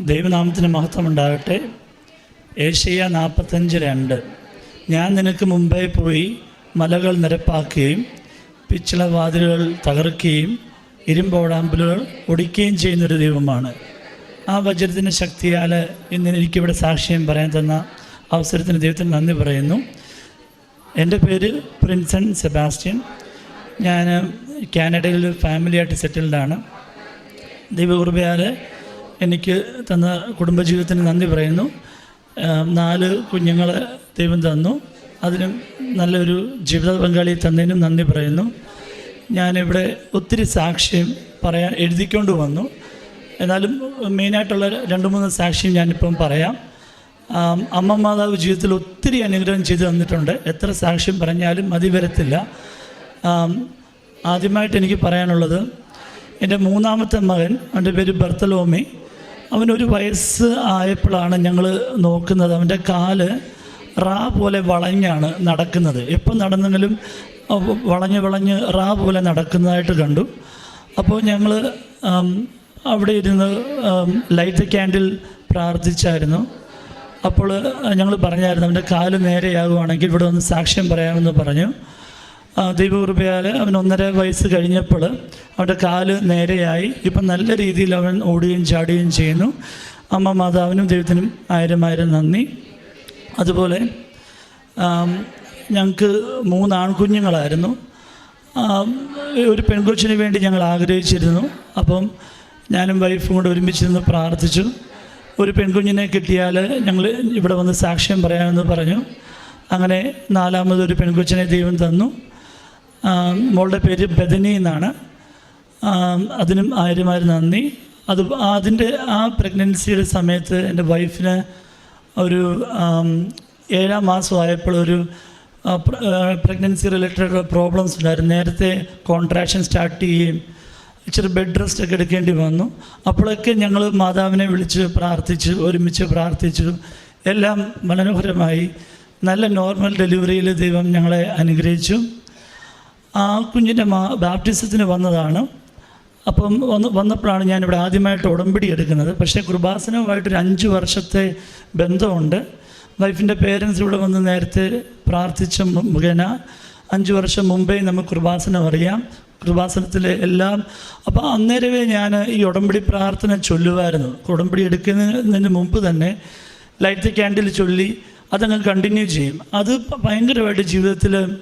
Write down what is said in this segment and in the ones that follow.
ദൈവനാമത്തിന് മഹത്വം ഉണ്ടാകട്ടെ ഏഷ്യ നാൽപ്പത്തഞ്ച് രണ്ട്. ഞാൻ നിനക്ക് മുമ്പേ പോയി മലകൾ നിരപ്പാക്കുകയും പിച്ചളവാതിലുകൾ തകർക്കുകയും ഇരുമ്പോടാമ്പലുകൾ ഒടിക്കുകയും ചെയ്യുന്നൊരു ദൈവമാണ്. ആ വജ്രത്തിന്റെ ശക്തിയാൽ ഇന്ന് എനിക്കിവിടെ സാക്ഷ്യം പറയാൻ തന്ന അവസരത്തിന് ദൈവത്തിന് നന്ദി പറയുന്നു. എന്റെ പേര് പ്രിൻസൺ സെബാസ്റ്റ്യൻ. ഞാൻ കാനഡയിൽ ഫാമിലിയായിട്ട് സെറ്റിൽഡാണ്. ദൈവകൃപയാൽ എനിക്ക് തന്ന കുടുംബജീവിതത്തിന് നന്ദി പറയുന്നു. നാല് കുഞ്ഞുങ്ങളെ ദൈവം തന്നു. അതിനും നല്ലൊരു ജീവിത പങ്കാളി തന്നതിനും നന്ദി പറയുന്നു. ഞാനിവിടെ ഒത്തിരി സാക്ഷ്യം പറയാൻ എഴുതിക്കൊണ്ട് വന്നു. എന്നാലും മെയിനായിട്ടുള്ള രണ്ട് മൂന്ന് സാക്ഷ്യം ഞാനിപ്പം പറയാം. അമ്മ മാതാവ് ജീവിതത്തിൽ ഒത്തിരി അനുഗ്രഹം ചെയ്തു തന്നിട്ടുണ്ട്. എത്ര സാക്ഷ്യം പറഞ്ഞാലും മതി വരത്തില്ല. ആദ്യമായിട്ട് എനിക്ക് പറയാനുള്ളത് എന്റെ മൂന്നാമത്തെ മകൻ അവന്റെ പേര് ബർത്തലോമി. അവനൊരു വയസ്സ് ആയപ്പോഴാണ് ഞങ്ങൾ നോക്കുന്നത്. അവന്റെ കാൽ റാ പോലെ വളഞ്ഞാണ് നടക്കുന്നത്. എപ്പോൾ നടന്നെങ്കിലും വളഞ്ഞ് വളഞ്ഞ് റാ പോലെ നടക്കുന്നതായിട്ട് കണ്ടു. അപ്പോൾ ഞങ്ങൾ അവിടെ ഇരുന്ന് ലൈറ്റ് ക്യാൻഡിൽ പ്രാർത്ഥിച്ചായിരുന്നു. അപ്പോൾ ഞങ്ങൾ പറഞ്ഞായിരുന്നു അവന്റെ കാൽ നേരെയാകുവാണെങ്കിൽ ഇവിടെ ഒന്ന് സാക്ഷ്യം പറയാമെന്ന് പറഞ്ഞു. ദൈവകൃപയാൽ അവൻ ഒന്നര വയസ്സ് കഴിഞ്ഞപ്പോൾ അവന്റെ കാൽ നേരെയായി. ഇപ്പം നല്ല രീതിയിൽ അവൻ ഓടുകയും ചാടുകയും ചെയ്യുന്നു. അമ്മ മാതാവിനും ദൈവത്തിനും ആയിരം ആയിരം നന്ദി. അതുപോലെ ഞങ്ങൾക്ക് മൂന്ന് ആൺകുഞ്ഞുങ്ങളായിരുന്നു. ഒരു പെൺകൊച്ചിന് വേണ്ടി ഞങ്ങൾ ആഗ്രഹിച്ചിരുന്നു. അപ്പം ഞാനും വൈഫും കൂടെ ഒരുമിച്ചിരുന്ന് പ്രാർത്ഥിച്ചു. ഒരു പെൺകുഞ്ഞിനെ കിട്ടിയാൽ ഞങ്ങൾ ഇവിടെ വന്ന് സാക്ഷ്യം പറയാമെന്ന് പറഞ്ഞു. അങ്ങനെ നാലാമതൊരു പെൺകൊച്ചിനെ ദൈവം തന്നു. മോളുടെ പേര് ബദനി എന്നാണ്. അതിനും ആയിരം നന്ദി. അത് അതിന്റെ ആ പ്രഗ്നൻസിയുടെ സമയത്ത് എന്റെ വൈഫിന് ഒരു ഏഴാം മാസമായപ്പോൾ ഒരു പ്രഗ്നൻസി റിലേറ്റഡ് പ്രോബ്ലംസ് ഉണ്ടായിരുന്നു. നേരത്തെ കോൺട്രാക്ഷൻ സ്റ്റാർട്ട് ചെയ്യുകയും ഇച്ചിരി ബെഡ് റെസ്റ്റ് ഒക്കെ എടുക്കേണ്ടി വന്നു. അപ്പോഴൊക്കെ ഞങ്ങൾ മാതാവിനെ വിളിച്ച് പ്രാർത്ഥിച്ചു ഒരുമിച്ച് പ്രാർത്ഥിച്ചു. എല്ലാം മനോഹരമായി. നല്ല നോർമൽ ഡെലിവറിയിൽ ദൈവം ഞങ്ങളെ അനുഗ്രഹിച്ചു. ആ കുഞ്ഞിന്റെ മാ ബാപ്റ്റിസത്തിന് വന്നതാണ്. അപ്പം വന്ന് വന്നപ്പോഴാണ് ഞാനിവിടെ ആദ്യമായിട്ട് ഉടമ്പടി എടുക്കുന്നത്. പക്ഷേ കൃപാസനവുമായിട്ടൊരു അഞ്ച് വർഷത്തെ ബന്ധമുണ്ട്. വൈഫിന്റെ പേരൻസ് ഇവിടെ വന്ന് നേരത്തെ പ്രാർത്ഥിച്ച മുഖേന അഞ്ച് വർഷം മുമ്പേ നമുക്ക് കൃപാസനം അറിയാം. കൃപാസനത്തിലെ എല്ലാം. അപ്പോൾ അന്നേരമേ ഞാൻ ഈ ഉടമ്പടി പ്രാർത്ഥന ചൊല്ലുമായിരുന്നു ഉടമ്പടി എടുക്കുന്നതിന് മുമ്പ് തന്നെ ലൈറ്റ് ക്യാൻഡിൽ ചൊല്ലി അതങ്ങ് കണ്ടിന്യൂ ചെയ്യും. അത് ഭയങ്കരമായിട്ട് ജീവിതത്തിൽ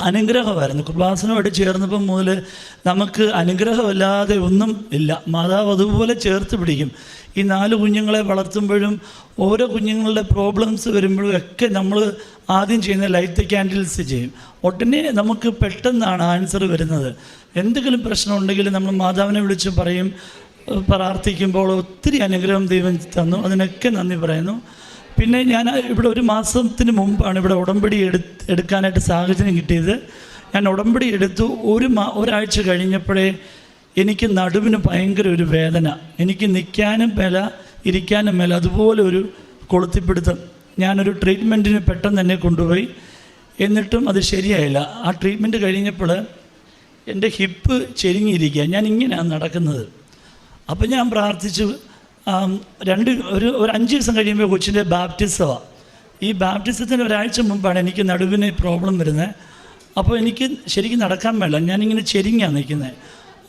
അനുഗ്രഹമായിരുന്നു. കൃപാസനമായിട്ട് ചേർന്നപ്പം മുതൽ നമുക്ക് അനുഗ്രഹമല്ലാതെ ഒന്നും ഇല്ല. മാതാവ് അതുപോലെ ചേർത്ത് പിടിക്കും. ഈ നാല് കുഞ്ഞുങ്ങളെ വളർത്തുമ്പോഴും ഓരോ കുഞ്ഞുങ്ങളുടെ പ്രോബ്ലംസ് വരുമ്പോഴും ഒക്കെ നമ്മൾ ആദ്യം ചെയ്യുന്ന ലൈറ്റ് ക്യാൻഡിൽസ് ചെയ്യും. ഉടനെ നമുക്ക് പെട്ടെന്നാണ് ആൻസർ വരുന്നത്. എന്തെങ്കിലും പ്രശ്നം ഉണ്ടെങ്കിൽ നമ്മൾ മാതാവിനെ വിളിച്ച് പറയും പ്രാർത്ഥിക്കുമ്പോൾ ഒത്തിരി അനുഗ്രഹം ദൈവം തന്നു. അതിനൊക്കെ നന്ദി പറയുന്നു. പിന്നെ ഞാൻ ഇവിടെ ഒരു മാസത്തിന് മുമ്പാണ് ഇവിടെ ഉടമ്പടി എടു എടുക്കാനായിട്ട് സാഹചര്യം കിട്ടിയത്. ഞാൻ ഉടമ്പടി എടുത്തു. ഒരു മാ ഒരാഴ്ച കഴിഞ്ഞപ്പോഴേ എനിക്ക് നടുവിന് ഭയങ്കര ഒരു വേദന. എനിക്ക് നിൽക്കാനും മേല ഇരിക്കാനും മേല അതുപോലെ ഒരു കൊളുത്തിപ്പിടുത്തം. ഞാനൊരു ട്രീറ്റ്മെന്റിന് പെട്ടെന്ന് തന്നെ കൊണ്ടുപോയി. എന്നിട്ടും അത് ശരിയായില്ല. ആ ട്രീറ്റ്മെന്റ് കഴിഞ്ഞപ്പോൾ എന്റെ ഹിപ്പ് ചെരുങ്ങിയിരിക്കുക ഞാൻ ഇങ്ങനെയാണ് നടക്കുന്നത്. അപ്പം ഞാൻ പ്രാർത്ഥിച്ചു. രണ്ട് ഒരു ഒരു അഞ്ച് ദിവസം കഴിയുമ്പോൾ കൊച്ചിന്റെ ബാപ്റ്റിസമാണ് ഈ ബാപ്റ്റിസത്തിന് ഒരാഴ്ച മുമ്പാണ് എനിക്ക് നടുവിന് പ്രോബ്ലം വരുന്നത് അപ്പോൾ എനിക്ക് ശരിക്കും നടക്കാൻ വേണ്ട ഞാനിങ്ങനെ ചെരിങ്ങാണ് നിൽക്കുന്നത്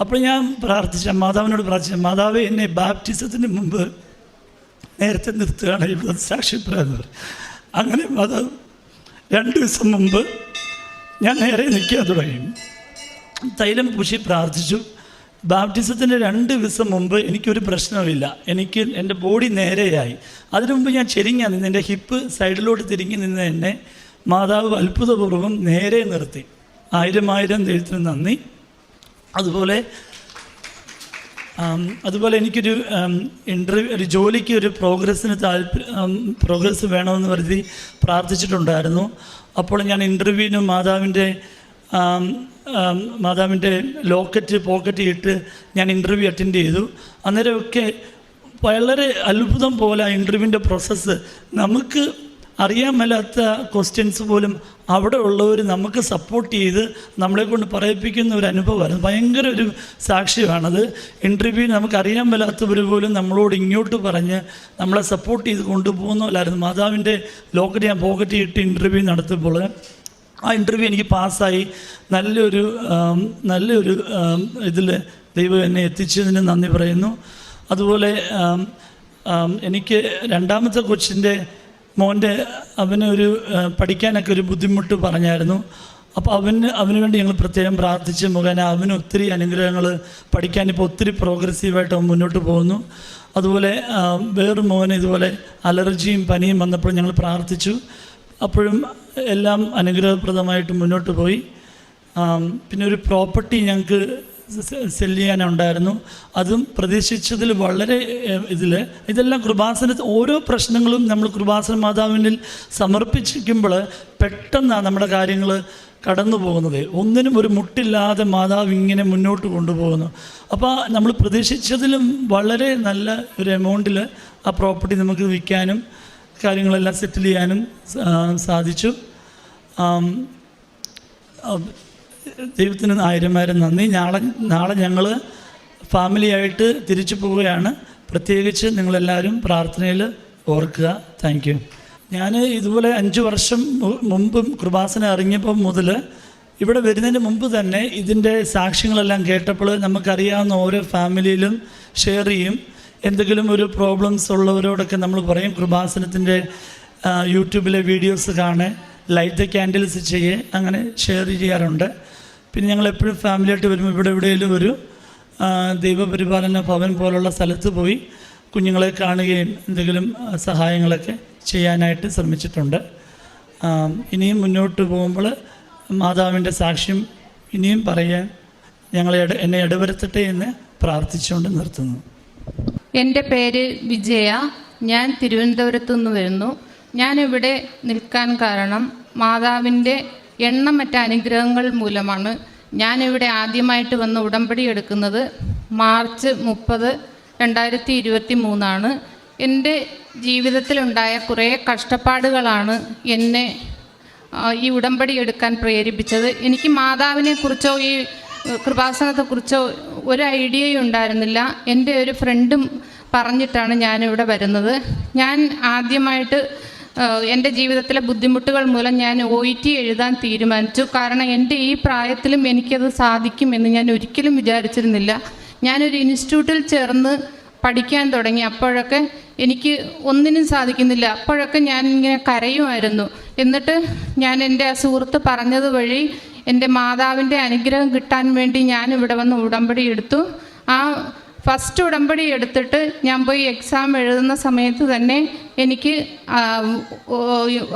അപ്പോൾ ഞാൻ പ്രാർത്ഥിച്ച മാതാവിനോട് പ്രാർത്ഥിച്ച മാതാവ് എന്നെ ബാപ്റ്റിസത്തിന് മുമ്പ് നേരത്തെ നിർത്തുകയാണ് ഇവിടെ സാക്ഷ്യപ്പെടുന്നത് അങ്ങനെ മാതാവ് രണ്ട് ദിവസം മുമ്പ് ഞാൻ നേരെ നിൽക്കാൻ തുടങ്ങി. തൈലം പൂശി പ്രാർത്ഥിച്ചു. ബാപ്റ്റിസത്തിന്റെ രണ്ട് ദിവസം മുമ്പ് എനിക്കൊരു പ്രശ്നമില്ല എനിക്ക് എന്റെ ബോഡി നേരെയായി. അതിനു മുമ്പ് ഞാൻ ചെരിഞ്ഞാ നിന്ന് എന്റെ ഹിപ്പ് സൈഡിലോട്ട് തിരിഞ്ഞു നിന്ന് എന്നെ മാതാവ് അത്ഭുതപൂർവം നേരെ നിർത്തി. ആയിരം ആയിരം ദൈവത്തിന് നന്ദി. അതുപോലെ അതുപോലെ എനിക്കൊരു ഇന്റർവ്യൂ ഒരു ജോലിക്ക് ഒരു പ്രോഗ്രസ്സിന് താല്പര്യം പ്രോഗ്രസ് വേണമെന്ന് കരുതി പ്രാർത്ഥിച്ചിട്ടുണ്ടായിരുന്നു. അപ്പോൾ ഞാൻ ഇന്റർവ്യൂവിനും മാതാവിന്റെ മാതാവിന്റെ ലോക്കറ്റ് പോക്കറ്റ് ഇട്ട് ഞാൻ ഇന്റർവ്യൂ അറ്റൻഡ് ചെയ്തു. അന്നേരമൊക്കെ വളരെ അത്ഭുതം പോലെ ആ ഇന്റർവ്യൂവിന്റെ പ്രോസസ്സ് നമുക്ക് അറിയാൻ മേലാത്ത ക്വസ്റ്റ്യൻസ് പോലും അവിടെ ഉള്ളവർ നമുക്ക് സപ്പോർട്ട് ചെയ്ത് നമ്മളെ കൊണ്ട് പറയിപ്പിക്കുന്ന ഒരു അനുഭവമായിരുന്നു. ഭയങ്കര ഒരു സാക്ഷ്യമാണത്. ഇന്റർവ്യൂ നമുക്ക് അറിയാൻ മേലാത്തവർ പോലും നമ്മളോട് ഇങ്ങോട്ട് പറഞ്ഞ് നമ്മളെ സപ്പോർട്ട് ചെയ്ത് കൊണ്ടുപോകുന്നവരായിരുന്നു മാതാവിന്റെ ലോക്കറ്റ് ഞാൻ പോക്കറ്റ് ഇട്ട് ഇന്റർവ്യൂ നടത്തുമ്പോൾ ആ ഇന്റർവ്യൂ എനിക്ക് പാസ്സായി. നല്ലൊരു നല്ലൊരു ഇതിൽ ദൈവം എന്നെ എത്തിച്ചതിന് നന്ദി പറയുന്നു. അതുപോലെ എനിക്ക് രണ്ടാമത്തെ കൊച്ചിന്റെ മോന്റെ അവനൊരു പഠിക്കാനൊക്കെ ഒരു ബുദ്ധിമുട്ട് പറഞ്ഞായിരുന്നു. അപ്പോൾ അവന് അവന് വേണ്ടി ഞങ്ങൾ പ്രത്യേകം പ്രാർത്ഥിച്ച് മുഖേന അവന് ഒത്തിരി അനുഗ്രഹങ്ങൾ പഠിക്കാൻ ഇപ്പോൾ ഒത്തിരി പ്രോഗ്രസീവായിട്ട് അവൻ മുന്നോട്ട് പോകുന്നു. അതുപോലെ വേറൊരു മോൻ ഇതുപോലെ അലർജിയും പനിയും വന്നപ്പോൾ ഞങ്ങൾ പ്രാർത്ഥിച്ചു. അപ്പോഴും എല്ലാം അനുഗ്രഹപ്രദമായിട്ട് മുന്നോട്ട് പോയി. പിന്നെ ഒരു പ്രോപ്പർട്ടി ഞങ്ങൾക്ക് സെൽ ചെയ്യാനുണ്ടായിരുന്നു. അതും പ്രതീക്ഷിച്ചതിൽ വളരെ ഇതിൽ ഇതെല്ലാം കൃപാസന ഓരോ പ്രശ്നങ്ങളും നമ്മൾ കൃപാസന മാതാവിനിൽ സമർപ്പിച്ചിരിക്കുമ്പോൾ പെട്ടെന്നാണ് നമ്മുടെ കാര്യങ്ങൾ കടന്നു പോകുന്നത്. ഒന്നിനും ഒരു മുട്ടില്ലാതെ മാതാവ് ഇങ്ങനെ മുന്നോട്ട് കൊണ്ടുപോകുന്നു. അപ്പോൾ നമ്മൾ പ്രതീക്ഷിച്ചതിലും വളരെ നല്ല ഒരു എമൗണ്ടിൽ ആ പ്രോപ്പർട്ടി നമുക്ക് വിൽക്കാനും കാര്യങ്ങളെല്ലാം സെറ്റിൽ ചെയ്യാനും സാധിച്ചു. ദൈവത്തിന് ആയിരമായിരം നന്ദി. നാളെ നാളെ ഞങ്ങൾ ഫാമിലിയായിട്ട് തിരിച്ചു പോവുകയാണ്. പ്രത്യേകിച്ച് നിങ്ങളെല്ലാവരും പ്രാർത്ഥനയിൽ ഓർക്കുക. താങ്ക് യു ഞാൻ ഇതുപോലെ അഞ്ച് വർഷം മുമ്പും കൃപാസന ഇറങ്ങിയപ്പോൾ മുതൽ ഇവിടെ വരുന്നതിന് മുമ്പ് തന്നെ ഇതിന്റെ സാക്ഷ്യങ്ങളെല്ലാം കേട്ടപ്പോൾ നമുക്കറിയാവുന്ന ഓരോ ഫാമിലിയിലും ഷെയർ ചെയ്യും. എന്തെങ്കിലും ഒരു പ്രോബ്ലംസ് ഉള്ളവരോടൊക്കെ നമ്മൾ പറയും. കൃപാസനത്തിന്റെ യൂട്യൂബിലെ വീഡിയോസ് കാണേ. ലൈറ്റ് ദ ക്യാൻഡിൽസ് ചെയ്യേ. അങ്ങനെ ഷെയർ ചെയ്യാറുണ്ട്. പിന്നെ ഞങ്ങൾ എപ്പോഴും ഫാമിലിയായിട്ട് വരുമ്പോൾ ഇവിടെ എവിടെയെങ്കിലും ഒരു ദൈവപരിപാലന ഭവൻ പോലുള്ള സ്ഥലത്ത് പോയി കുഞ്ഞുങ്ങളെ കാണുകയും എന്തെങ്കിലും സഹായങ്ങളൊക്കെ ചെയ്യാനായിട്ട് ശ്രമിച്ചിട്ടുണ്ട്. ഇനിയും മുന്നോട്ട് പോകുമ്പോൾ മാതാവിന്റെ സാക്ഷ്യം ഇനിയും പറയാൻ ഞങ്ങളെ എന്നെ ഇടവരുത്തട്ടെ എന്ന് പ്രാർത്ഥിച്ചുകൊണ്ട് നിർത്തുന്നു. എന്റെ പേര് വിജയ. ഞാൻ തിരുവനന്തപുരത്തു നിന്ന് വരുന്നു. ഞാനിവിടെ നിൽക്കാൻ കാരണം മാതാവിന്റെ എണ്ണമറ്റ അനുഗ്രഹങ്ങൾ മൂലമാണ് ഞാനിവിടെ ആദ്യമായിട്ട് വന്ന് ഉടമ്പടി എടുക്കുന്നത് മാർച്ച് മുപ്പത് രണ്ടായിരത്തി ഇരുപത്തി മൂന്നാണ് എന്റെ ജീവിതത്തിലുണ്ടായ കുറേ കഷ്ടപ്പാടുകളാണ് എന്നെ ഈ ഉടമ്പടി എടുക്കാൻ പ്രേരിപ്പിച്ചത്. എനിക്ക് മാതാവിനെക്കുറിച്ചോ ഈ കൃപാസനത്തെക്കുറിച്ചോ ഒരു ഐഡിയയും ഉണ്ടായിരുന്നില്ല. എന്റെ ഒരു ഫ്രണ്ടും പറഞ്ഞിട്ടാണ് ഞാനിവിടെ വരുന്നത്. ഞാൻ ആദ്യമായിട്ട് എന്റെ ജീവിതത്തിലെ ബുദ്ധിമുട്ടുകൾ മൂലം ഞാൻ ഒ ടി എഴുതാൻ തീരുമാനിച്ചു. കാരണം എന്റെ ഈ പ്രായത്തിലും എനിക്കത് സാധിക്കുമെന്ന് ഞാൻ ഒരിക്കലും വിചാരിച്ചിരുന്നില്ല. ഞാനൊരു ഇൻസ്റ്റിറ്റ്യൂട്ടിൽ ചേർന്ന് പഠിക്കാൻ തുടങ്ങി. അപ്പോഴൊക്കെ എനിക്ക് ഒന്നിനും സാധിക്കുന്നില്ല. അപ്പോഴൊക്കെ ഞാൻ ഇങ്ങനെ കരയുമായിരുന്നു. എന്നിട്ട് ഞാൻ എന്റെ ആ സുഹൃത്ത് പറഞ്ഞത് വഴി എന്റെ മാതാവിന്റെ അനുഗ്രഹം കിട്ടാൻ വേണ്ടി ഞാൻ ഇവിടെ വന്ന് ഉടമ്പടി എടുത്തു. ആ ഫസ്റ്റ് ഉടമ്പടി എടുത്തിട്ട് ഞാൻ പോയി എക്സാം എഴുതുന്ന സമയത്ത് തന്നെ എനിക്ക്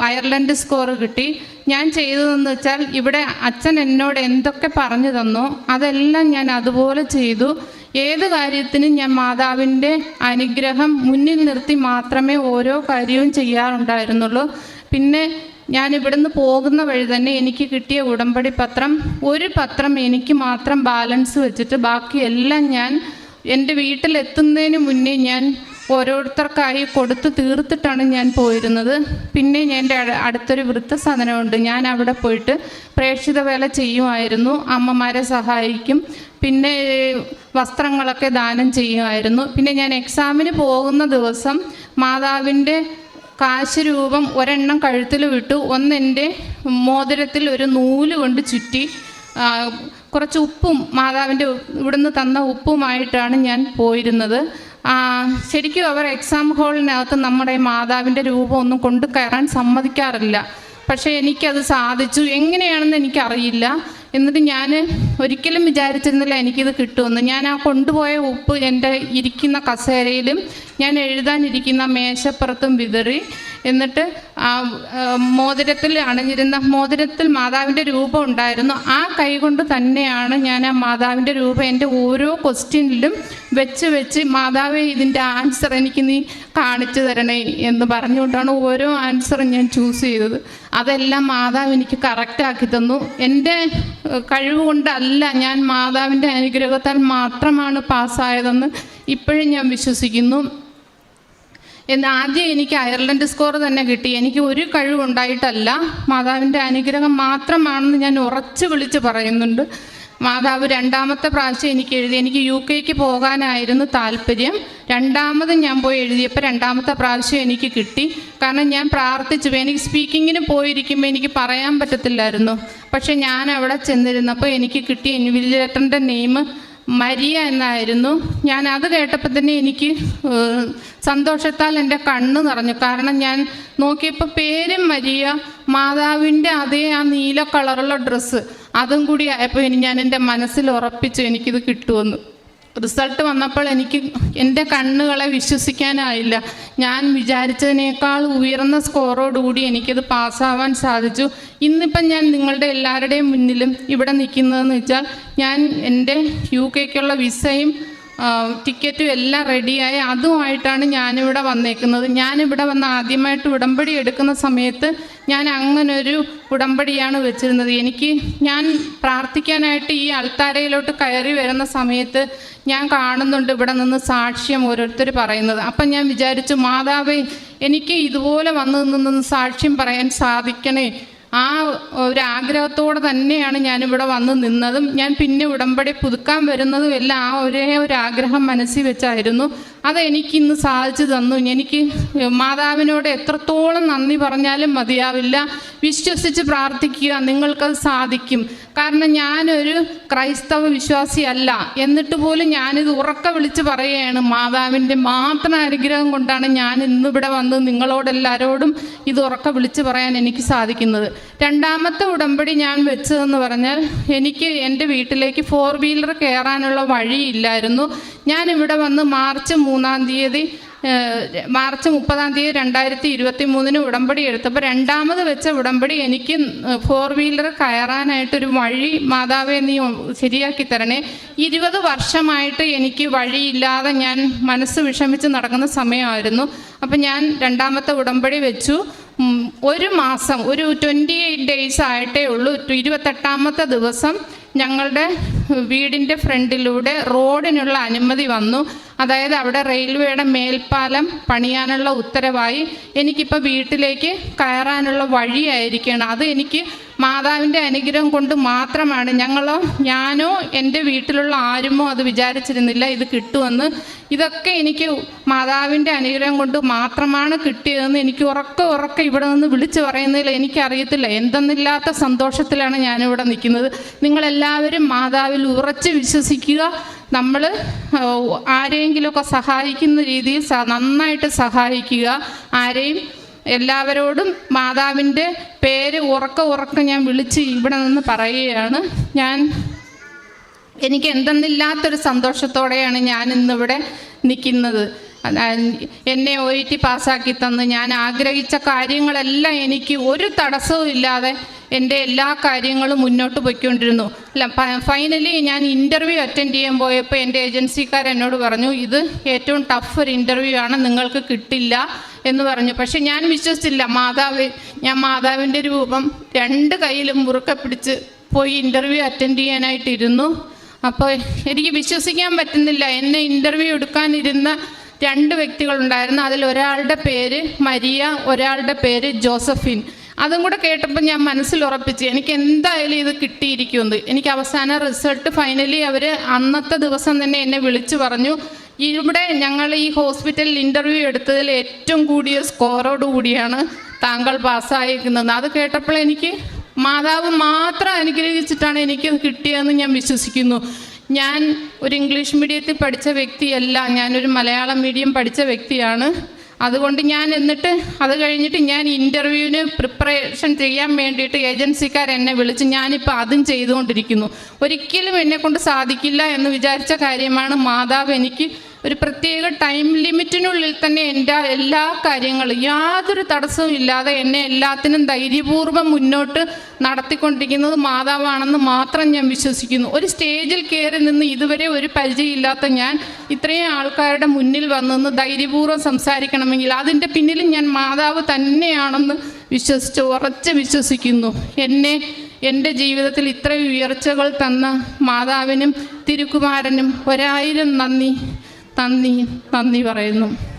അയർലൻഡ് സ്കോർ കിട്ടി. ഞാൻ ചെയ്തതെന്ന് വെച്ചാൽ ഇവിടെ അച്ഛൻ എന്നോട് എന്തൊക്കെ പറഞ്ഞു തന്നോ അതെല്ലാം ഞാൻ അതുപോലെ ചെയ്തു. ഏത് കാര്യത്തിനും ഞാൻ മാതാവിന്റെ അനുഗ്രഹം മുന്നിൽ നിർത്തി മാത്രമേ ഓരോ കാര്യവും ചെയ്യാറുണ്ടായിരുന്നുള്ളൂ. പിന്നെ ഞാൻ ഇവിടുന്ന് പോകുന്ന വഴി തന്നെ എനിക്ക് കിട്ടിയ ഉടമ്പടി പത്രം ഒരു പത്രം എനിക്ക് മാത്രം ബാലൻസ് വെച്ചിട്ട് ബാക്കി എല്ലാം ഞാൻ എന്റെ വീട്ടിലെത്തുന്നതിന് മുന്നേ ഞാൻ ഓരോരുത്തർക്കായി കൊടുത്ത് തീർത്തിട്ടാണ് ഞാൻ പോയിരുന്നത്. പിന്നെ എന്റെ അട- അടുത്തൊരു വൃത്തസാധനമുണ്ട് ഞാൻ അവിടെ പോയിട്ട് പ്രേക്ഷിത വേല ചെയ്യുമായിരുന്നു. അമ്മമാരെ സഹായിക്കും. പിന്നെ വസ്ത്രങ്ങളൊക്കെ ദാനം ചെയ്യുമായിരുന്നു. പിന്നെ ഞാൻ എക്സാമിന് പോകുന്ന ദിവസം മാതാവിന്റെ കാശ് രൂപം ഒരെണ്ണം കഴുത്തിൽ വിട്ടു. ഒന്നെന്റെ മോതിരത്തിൽ ഒരു നൂൽ കൊണ്ട് ചുറ്റി. കുറച്ച് ഉപ്പും മാതാവിന്റെ ഇവിടുന്ന് തന്ന ഉപ്പുമായിട്ടാണ് ഞാൻ പോയിരുന്നത്. ശരിക്കും അവർ എക്സാം ഹോളിനകത്ത് നമ്മുടെ മാതാവിന്റെ രൂപം ഒന്നും കൊണ്ട് കയറാൻ സമ്മതിക്കാറില്ല. പക്ഷേ എനിക്കത് സാധിച്ചു. എങ്ങനെയാണെന്ന് എനിക്കറിയില്ല. എന്നിട്ട് ഞാൻ ഒരിക്കലും വിചാരിച്ചിരുന്നില്ല എനിക്കിത് കിട്ടുമെന്ന്. ഞാൻ ആ കൊണ്ടുപോയ ഉപ്പ് എന്റെ ഇരിക്കുന്ന കസേരയിലും ഞാൻ എഴുതാനിരിക്കുന്ന മേശപ്പുറത്തും വിതറി. എന്നിട്ട് ആ മോതിരത്തിൽ അണിഞ്ഞിരുന്ന മോതിരത്തിൽ മാതാവിന്റെ രൂപം ഉണ്ടായിരുന്നു. ആ കൈകൊണ്ട് തന്നെയാണ് ഞാൻ ആ മാതാവിന്റെ രൂപം എന്റെ ഓരോ ക്വസ്റ്റ്യനിലും വെച്ച് വെച്ച് മാതാവേ ഇതിന്റെ ആൻസർ എനിക്ക് നീ കാണിച്ചു തരണേ എന്ന് പറഞ്ഞുകൊണ്ടാണ് ഓരോ ആൻസറും ഞാൻ ചൂസ് ചെയ്തത്. അതെല്ലാം മാതാവ് എനിക്ക് കറക്റ്റാക്കി തന്നു. എന്റെ ഏഹ്, കൊണ്ടല്ല ഞാൻ മാതാവിന്റെ അനുഗ്രഹത്താൽ മാത്രമാണ് പാസ്സായതെന്ന് ഇപ്പോഴും ഞാൻ വിശ്വസിക്കുന്നു. എന്ന് ആദ്യം എനിക്ക് അയർലൻഡ് സ്കോർ തന്നെ കിട്ടി. എനിക്ക് ഒരു കഴിവുണ്ടായിട്ടല്ല. മാതാവിന്റെ അനുഗ്രഹം മാത്രമാണെന്ന് ഞാൻ ഉറച്ചു വിളിച്ച് പറയുന്നുണ്ട്. മാതാവ് രണ്ടാമത്തെ പ്രാവശ്യം എനിക്ക് എഴുതി. എനിക്ക് യു കെക്ക് പോകാനായിരുന്നു താല്പര്യം. രണ്ടാമത് ഞാൻ പോയി എഴുതിയപ്പോൾ രണ്ടാമത്തെ പ്രാവശ്യം എനിക്ക് കിട്ടി. കാരണം ഞാൻ പ്രാർത്ഥിച്ചു. എനിക്ക് സ്പീക്കിങ്ങിന് പോയിരിക്കുമ്പോൾ എനിക്ക് പറയാൻ പറ്റത്തില്ലായിരുന്നു. പക്ഷെ ഞാൻ അവിടെ ചെന്നിരുന്നപ്പോൾ എനിക്ക് കിട്ടിയ ഇൻവിജിലേറ്ററിന്റെ നെയിം മരിയ എന്നായിരുന്നു. ഞാൻ അത് കേട്ടപ്പോൾ തന്നെ എനിക്ക് സന്തോഷത്താൽ എന്റെ കണ്ണ് നിറഞ്ഞു. കാരണം ഞാൻ നോക്കിയപ്പോൾ പേരും മരിയ. മാതാവിന്റെ അതേ ആ നീല കളറുള്ള ഡ്രസ്സ്. അതും കൂടി ആയപ്പോൾ ഇനി ഞാൻ എന്റെ മനസ്സിൽ ഉറപ്പിച്ചു എനിക്കിത് കിട്ടുമെന്ന്. റിസൾട്ട് വന്നപ്പോൾ എനിക്ക് എന്റെ കണ്ണുകളെ വിശ്വസിക്കാനായില്ല. ഞാൻ വിചാരിച്ചതിനേക്കാൾ ഉയർന്ന സ്കോറോടുകൂടി എനിക്കത് പാസ്സാവാൻ സാധിച്ചു. ഇന്നിപ്പം ഞാൻ നിങ്ങളുടെ എല്ലാവരുടെയും മുന്നിലും ഇവിടെ നിൽക്കുന്നതെന്ന് വെച്ചാൽ ഞാൻ എന്റെ യു കെക്കുള്ള വിസയും ടിക്കറ്റും എല്ലാം റെഡിയായി. അതുമായിട്ടാണ് ഞാനിവിടെ വന്നേക്കുന്നത്. ഞാനിവിടെ വന്ന് ആദ്യമായിട്ട് ഉടമ്പടി എടുക്കുന്ന സമയത്ത് ഞാൻ അങ്ങനൊരു ഉടമ്പടിയാണ് വെച്ചിരുന്നത്. എനിക്ക് ഞാൻ പ്രാർത്ഥിക്കാനായിട്ട് ഈ അൾത്താരയിലോട്ട് കയറി വരുന്ന സമയത്ത് ഞാൻ കാണുന്നുണ്ട് ഇവിടെ നിന്ന് സാക്ഷ്യം ഓരോരുത്തർ പറയുന്നത്. അപ്പം ഞാൻ വിചാരിച്ചു മാതാവേ എനിക്ക് ഇതുപോലെ വന്നു നിന്ന് സാക്ഷ്യം പറയാൻ സാധിക്കണേ. ആ ഒരാഗ്രഹത്തോടെ തന്നെയാണ് ഞാനിവിടെ വന്ന് നിന്നതും. ഞാൻ പിന്നെ ഉടമ്പടി പുതുക്കാൻ വരുന്നതും എല്ലാം ആ ഒരേ ഒരു ആഗ്രഹം മനസ്സിൽ വെച്ചായിരുന്നു. അത് എനിക്ക് ഇന്ന് സാധിച്ചു തന്നു. എനിക്ക് മാതാവിനോട് എത്രത്തോളം നന്ദി പറഞ്ഞാലും മതിയാവില്ല. വിശ്വസിച്ച് പ്രാർത്ഥിക്കുക നിങ്ങൾക്കത് സാധിക്കും. കാരണം ഞാനൊരു ക്രൈസ്തവ വിശ്വാസിയല്ല. എന്നിട്ട് പോലും ഞാനിത് ഉറക്ക വിളിച്ച് പറയുകയാണ്. മാതാവിന്റെ മാത്രം അനുഗ്രഹം കൊണ്ടാണ് ഞാൻ ഇന്നിവിടെ വന്ന് നിങ്ങളോടെല്ലാവരോടും ഇത് ഉറക്ക വിളിച്ച് പറയാൻ എനിക്ക് സാധിക്കുന്നത്. രണ്ടാമത്തെ ഉടമ്പടി ഞാൻ വെച്ചതെന്ന് പറഞ്ഞാൽ എനിക്ക് എന്റെ വീട്ടിലേക്ക് ഫോർ വീലർ കയറാനുള്ള വഴിയില്ലായിരുന്നു. ഞാൻ ഇവിടെ വന്ന് മാർച്ച് മൂന്നാം തീയതി മാർച്ച് മുപ്പതാം തീയതി രണ്ടായിരത്തി ഇരുപത്തി മൂന്നിന് ഉടമ്പടി എടുത്തപ്പോൾ രണ്ടാമത് വെച്ച ഉടമ്പടി എനിക്ക് ഫോർ വീലർ കയറാനായിട്ടൊരു വഴി മാതാവെ നീ ശരിയാക്കി തരണേ. ഇരുപത് വർഷമായിട്ട് എനിക്ക് വഴിയില്ലാതെ ഞാൻ മനസ്സ് വിഷമിച്ച് നടക്കുന്ന സമയമായിരുന്നു. അപ്പം ഞാൻ രണ്ടാമത്തെ ഉടമ്പടി വെച്ചു. ഒരു മാസം ഒരു ട്വന്റി എയ്റ്റ് ഡേയ്സ് ആയിട്ടേ ഉള്ളൂ. ഇരുപത്തെട്ടാമത്തെ ദിവസം ഞങ്ങളുടെ വീടിന്റെ ഫ്രണ്ടിലൂടെ റോഡിനുള്ള അനുമതി വന്നു. അതായത് അവിടെ റെയിൽവേയുടെ മേൽപ്പാലം പണിയാനുള്ള ഉത്തരവായി. എനിക്കിപ്പോൾ വീട്ടിലേക്ക് കയറാനുള്ള വഴിയായിരിക്കണം. അത് എനിക്ക് മാതാവിന്റെ അനുഗ്രഹം കൊണ്ട് മാത്രമാണ് ഞങ്ങളോ ഞാനോ എന്റെ വീട്ടിലുള്ള ആരുമോ അത് വിചാരിച്ചിരുന്നില്ല ഇത് കിട്ടുമെന്ന്. ഇതൊക്കെ എനിക്ക് മാതാവിന്റെ അനുഗ്രഹം കൊണ്ട് മാത്രമാണ് കിട്ടിയതെന്ന് എനിക്ക് ഉറക്കെ ഉറക്കെ ഇവിടെ നിന്ന് വിളിച്ചു പറയുന്നതിൽ എനിക്കറിയത്തില്ല. എന്തെന്നില്ലാത്ത സന്തോഷത്തിലാണ് ഞാനിവിടെ നിൽക്കുന്നത്. നിങ്ങളെല്ലാവരും മാതാവിൽ ഉറച്ച് വിശ്വസിക്കുക. നമ്മൾ ആരെങ്കിലുമൊക്കെ സഹായിക്കുന്ന രീതിയിൽ നന്നായിട്ട് സഹായിക്കുക. ആരെയും എല്ലാവരോടും മാതാവിന്റെ പേര് ഉറക്ക ഉറക്ക ഞാൻ വിളിച്ച് ഇവിടെ നിന്ന് പറയുകയാണ്. ഞാൻ എനിക്ക് എന്തെന്നില്ലാത്തൊരു സന്തോഷത്തോടെയാണ് ഞാൻ ഇന്നിവിടെ നിൽക്കുന്നത്. എന്നെ ഒ ടി പാസ്സാക്കി തന്ന് ഞാൻ ആഗ്രഹിച്ച കാര്യങ്ങളെല്ലാം എനിക്ക് ഒരു തടസ്സവും ഇല്ലാതെ എന്റെ എല്ലാ കാര്യങ്ങളും മുന്നോട്ട് പോയിക്കൊണ്ടിരുന്നു. അല്ല ഫൈനലി ഞാൻ ഇന്റർവ്യൂ അറ്റൻഡ് ചെയ്യാൻ പോയപ്പോൾ എന്റെ ഏജൻസിക്കാർ എന്നോട് പറഞ്ഞു ഇത് ഏറ്റവും ടഫ് ഒരു ഇന്റർവ്യൂ ആണ് നിങ്ങൾക്ക് കിട്ടില്ല. എന്ന് പറഞ്ഞു. പക്ഷെ ഞാൻ വിശ്വസിച്ചില്ല. മാതാവ് ഞാൻ മാതാവിന്റെ രൂപം രണ്ട് കയ്യിലും മുറുക്കെ പിടിച്ച് പോയി ഇന്റർവ്യൂ അറ്റൻഡ് ചെയ്യാനായിട്ടിരുന്നു. അപ്പോൾ എനിക്ക് വിശ്വസിക്കാൻ പറ്റുന്നില്ല. എന്നെ ഇന്റർവ്യൂ എടുക്കാനിരുന്ന രണ്ട് വ്യക്തികളുണ്ടായിരുന്നു. അതിൽ ഒരാളുടെ പേര് മരിയ ഒരാളുടെ പേര് ജോസഫിൻ. അതും കൂടെ കേട്ടപ്പോൾ ഞാൻ മനസ്സിൽ ഉറപ്പിച്ച് എനിക്ക് എന്തായാലും ഇത് കിട്ടിയിരിക്കുമെന്ന്. എനിക്ക് അവസാന റിസൾട്ട് ഫൈനലി അവർ അന്നത്തെ ദിവസം തന്നെ എന്നെ വിളിച്ചു പറഞ്ഞു. ഇവിടെ ഞങ്ങൾ ഈ ഹോസ്പിറ്റലിൽ ഇന്റർവ്യൂ എടുത്തതിൽ ഏറ്റവും കൂടിയ സ്കോറോട് കൂടിയാണ് താങ്കൾ പാസ്സായിരിക്കുന്നത് അത് കേട്ടപ്പോൾ എനിക്ക് മാതാവ് മാത്രം അനുഗ്രഹിച്ചിട്ടാണ് എനിക്ക് കിട്ടിയതെന്ന് ഞാൻ വിശ്വസിക്കുന്നു. ഞാൻ ഒരു ഇംഗ്ലീഷ് മീഡിയത്തിൽ പഠിച്ച വ്യക്തിയല്ല. ഞാനൊരു മലയാളം മീഡിയം പഠിച്ച വ്യക്തിയാണ്. അതുകൊണ്ട് ഞാൻ എന്നിട്ട് അത് കഴിഞ്ഞിട്ട് ഞാൻ ഇന്റർവ്യൂവിന് പ്രിപ്പറേഷൻ ചെയ്യാൻ വേണ്ടിയിട്ട് ഏജൻസിക്കാർ എന്നെ വിളിച്ച് ഞാനിപ്പോൾ അതും ചെയ്തുകൊണ്ടിരിക്കുന്നു. ഒരിക്കലും എന്നെക്കൊണ്ട് സാധിക്കില്ല എന്ന് വിചാരിച്ച കാര്യമാണ് മാതാവ് എനിക്ക് ഒരു പ്രത്യേക ടൈം ലിമിറ്റിനുള്ളിൽ തന്നെ എന്റെ എല്ലാ കാര്യങ്ങളും യാതൊരു തടസ്സവും ഇല്ലാതെ എന്നെ എല്ലാത്തിനും ധൈര്യപൂർവം മുന്നോട്ട് നടത്തിക്കൊണ്ടിരിക്കുന്നത് മാതാവാണെന്ന് മാത്രം ഞാൻ വിശ്വസിക്കുന്നു. ഒരു സ്റ്റേജിൽ കയറി നിന്ന് ഇതുവരെ ഒരു പരിചയമില്ലാത്ത ഞാൻ ഇത്രയും ആൾക്കാരുടെ മുന്നിൽ വന്നെന്ന് ധൈര്യപൂർവം സംസാരിക്കണമെങ്കിൽ അതിന്റെ പിന്നിലും ഞാൻ മാതാവ് തന്നെയാണെന്ന് വിശ്വസിച്ച് ഉറച്ച് വിശ്വസിക്കുന്നു. എന്നെ എന്റെ ജീവിതത്തിൽ ഇത്രയും ഉയർച്ചകൾ തന്ന മാതാവിനും തിരുക്കുമാരനും ഒരായിരം നന്ദി. നന്ദി നന്ദി പറയുന്നു.